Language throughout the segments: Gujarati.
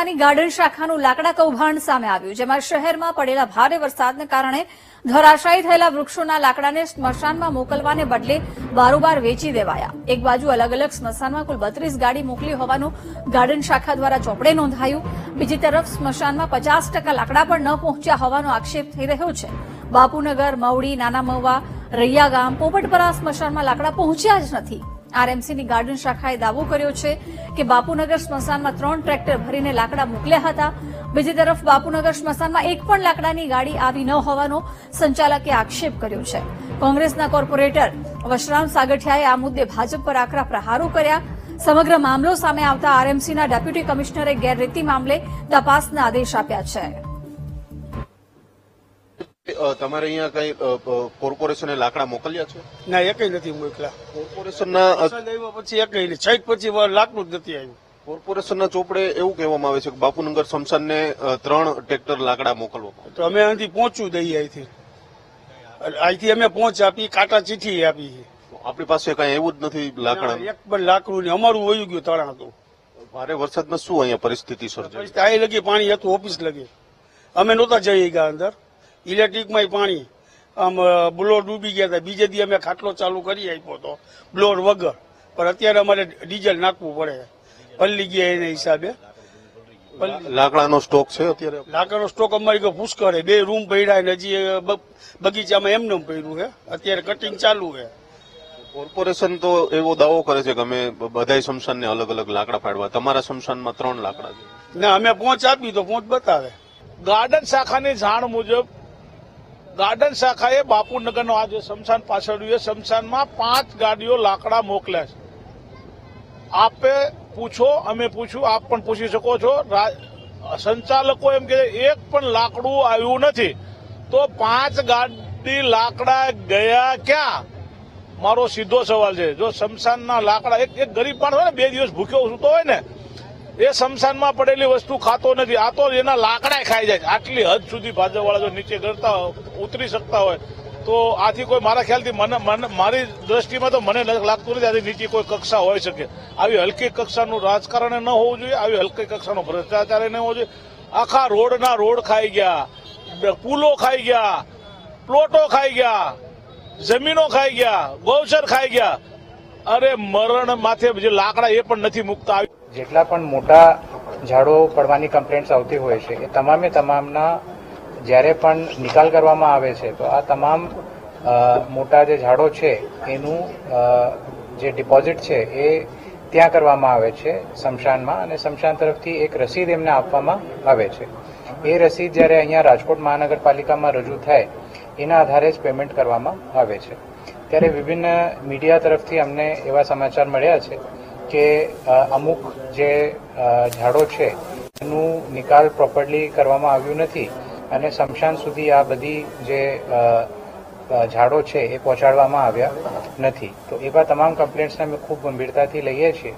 પાલિકાની ગાર્ડન શાખાનું લાકડા કૌભાંડ સામે આવ્યું, જેમાં શહેરમાં પડેલા ભારે વરસાદને કારણે ધરાશાયી થયેલા વૃક્ષોના લાકડાને સ્મશાનમાં મોકલવાને બદલે બારોબાર વેચી દેવાયા. એક બાજુ અલગ અલગ સ્મશાનમાં કુલ બત્રીસ ગાડી મોકલી હોવાનું ગાર્ડન શાખા દ્વારા ચોપડે નોંધાયું. બીજી તરફ સ્મશાનમાં પચાસ ટકા લાકડા પણ ન પહોંચ્યા હોવાનો આક્ષેપ થઈ રહ્યો છે. બાપુનગર, મવડી નાના મવા રૈયા ગામ, પોપટપરા સ્મશાનમાં લાકડા પહોંચ્યા જ નથી. આરએમસીની ગાર્ડન શાખાએ દાવો કર્યો છે કે બાપુનગર સ્મશાનમાં ત્રણ ટ્રેક્ટર ભરીને લાકડા મોકલ્યા હતા. બીજી તરફ બાપુનગર સ્મશાનમાં એક પણ લાકડાની ગાડી આવી ન હોવાનો સંચાલકે આક્ષેપ કર્યો છે. કોંગ્રેસના કોર્પોરેટર વશરામ સાગઠિયાએ આ મુદ્દે ભાજપ પર આકરા પ્રહારો કર્યા. સમગ્ર મામલો સામે આવતા આરએમસીના ડેપ્યુટી કમિશનરે ગેરરીતિ મામલે તપાસના આદેશ આપ્યા છે. તમારે અહીંયા કઈ કોર્પોરેશને લાકડા મોકલ્યા છે? ના એકય નથી મોકલા. કોર્પોરેશનના પછી એકય નહીં છઠ પછી લાકડું જ નથી આવ્યું. કોર્પોરેશનના ચોપડે એવું કહેવામાં આવે છે કે બાપુનગર શમશાનને ને ત્રણ ટ્રેક્ટર લાકડા મોકલવા તો અમે અહીંથી પહોંચવું દઈએ અહીંથી. અહીંથી અમે પહોંચ આપી કાંટા ચીઠી આપી આપણી પાસે કઈ એવું જ નથી લાકડા એક પણ લાકડું ને અમારું વયું ગયું તળા હતું ભારે વરસાદમાં શું અહીંયા પરિસ્થિતિ સર્જાઈ? અહીં લગી પાણી હતું ઓફિસ લગી. અમે નહોતા જઈ ગયા અંદર. ઇલેક્ટ્રિકમાં પાણી. આમ બ્લોર ડૂબી ગયા હતા. બીજે દી અમે ખાટલો ચાલુ કરી આપ્યો હતો બ્લોર વગર. પણ અત્યારે અમારે ડીઝલ નાખવું પડે. પલ્લી ગયા એના હિસાબે. લાકડાનો સ્ટોક છે અત્યારે? લાકડાનો સ્ટોક અમારી કોઈ પુષ્કળ છે. બે રૂમ પડ્યા ને હજી બગીચામાં એમને એમ પડ્યું છે. અત્યારે કટિંગ ચાલુ છે. કોર્પોરેશન તો એવો દાવો કરે છે કે અમે બધાય શમશાનને અલગ અલગ લાકડા ફાડવા. તમારા શમશાનમાં ત્રણ લાકડા છે. ને અમે પહોંચ આપી તો પહોંચ બતાવે. ગાર્ડન શાખાની જાણ મુજબ ગાર્ડન શાખાએ બાપુનગરનો આ જે શમશાન પાછળ એ શમશાનમાં પાંચ ગાડીઓ લાકડા મોકલ્યા છે. આપે પૂછો, અમે પૂછ્યું, આપ પણ પૂછી શકો છો. સંચાલકો એમ કે એક પણ લાકડું આવ્યું નથી. તો પાંચ ગાડી લાકડા ગયા ક્યાં? મારો સીધો સવાલ છે. જો શમશાનના લાકડા, એક એક ગરીબ માણસ હોય ને, બે દિવસ ભૂખ્યો સૂતો હોય ને એ શમશાનમાં પડેલી વસ્તુ ખાતો નથી. આ તો એના લાકડા ખાઈ જાય આટલી હદ સુધી ભાજપવાળા જો નીચે હોય, ઉતરી શકતા હોય તો આથી કોઈ મારા ખ્યાલથી મને મારી દ્રષ્ટિમાં તો મને લાગતું નથી આથી નીચે કોઈ કક્ષા હોઈ શકે. આવી હલકી કક્ષાનું રાજકારણ ન હોવું જોઈએ આવી હલકી કક્ષાનો ભ્રષ્ટાચાર ન હોવો જોઈએ. આખા રોડના રોડ ખાઈ ગયા પુલો ખાઈ ગયા પ્લોટો ખાઈ ગયા જમીનો ખાઈ ગયા ગૌચર ખાઈ ગયા. અરે મરણ માથે જે લાકડા એ પણ નથી મુકતા. જેટલા પણ મોટા ઝાડો પડવાની કમ્પ્લેન્ટ્સ આવતી હોય છે, એ તમામે તમામના જ્યારે પણ નિકાલ કરવામાં આવે છે, તો આ તમામ મોટા જે ઝાડો છે, એનું જે ડિપોઝિટ છે, એ ત્યાં કરવામાં આવે છે, શમશાનમાં અને શમશાન તરફથી એક રસીદ એમને આપવામાં આવે છે. એ રસીદ જ્યારે અહીંયા રાજકોટ મહાનગરપાલિકામાં રજૂ થાય, એના આધારે જ પેમેન્ટ કરવામાં આવે છે. ત્યારે વિભિન્ન મીડિયા તરફથી અમને એવા સમાચાર મળ્યા છે કે અમુક જે ઝાડો છે, એનું નિકાલ પ્રોપરલી કરવામાં આવ્યું નથી. અને શમશાન સુધી આ બધી જે ઝાડો છે, એ પહોંચાડવામાં આવ્યા નથી. તો એવા તમામ કમ્પ્લેન્ટ્સને અમે ખૂબ ગંભીરતાથી લઈએ છીએ.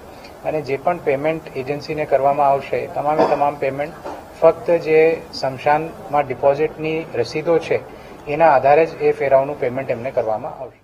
અને જે પણ પેમેન્ટ એજન્સીને કરવામાં આવશે તમામે તમામ પેમેન્ટ ફક્ત જે શમશાનમાં ડિપોઝિટની રસીદો છે, એના આધારે જ એ ફેરાઓનું પેમેન્ટ એમને કરવામાં આવશે.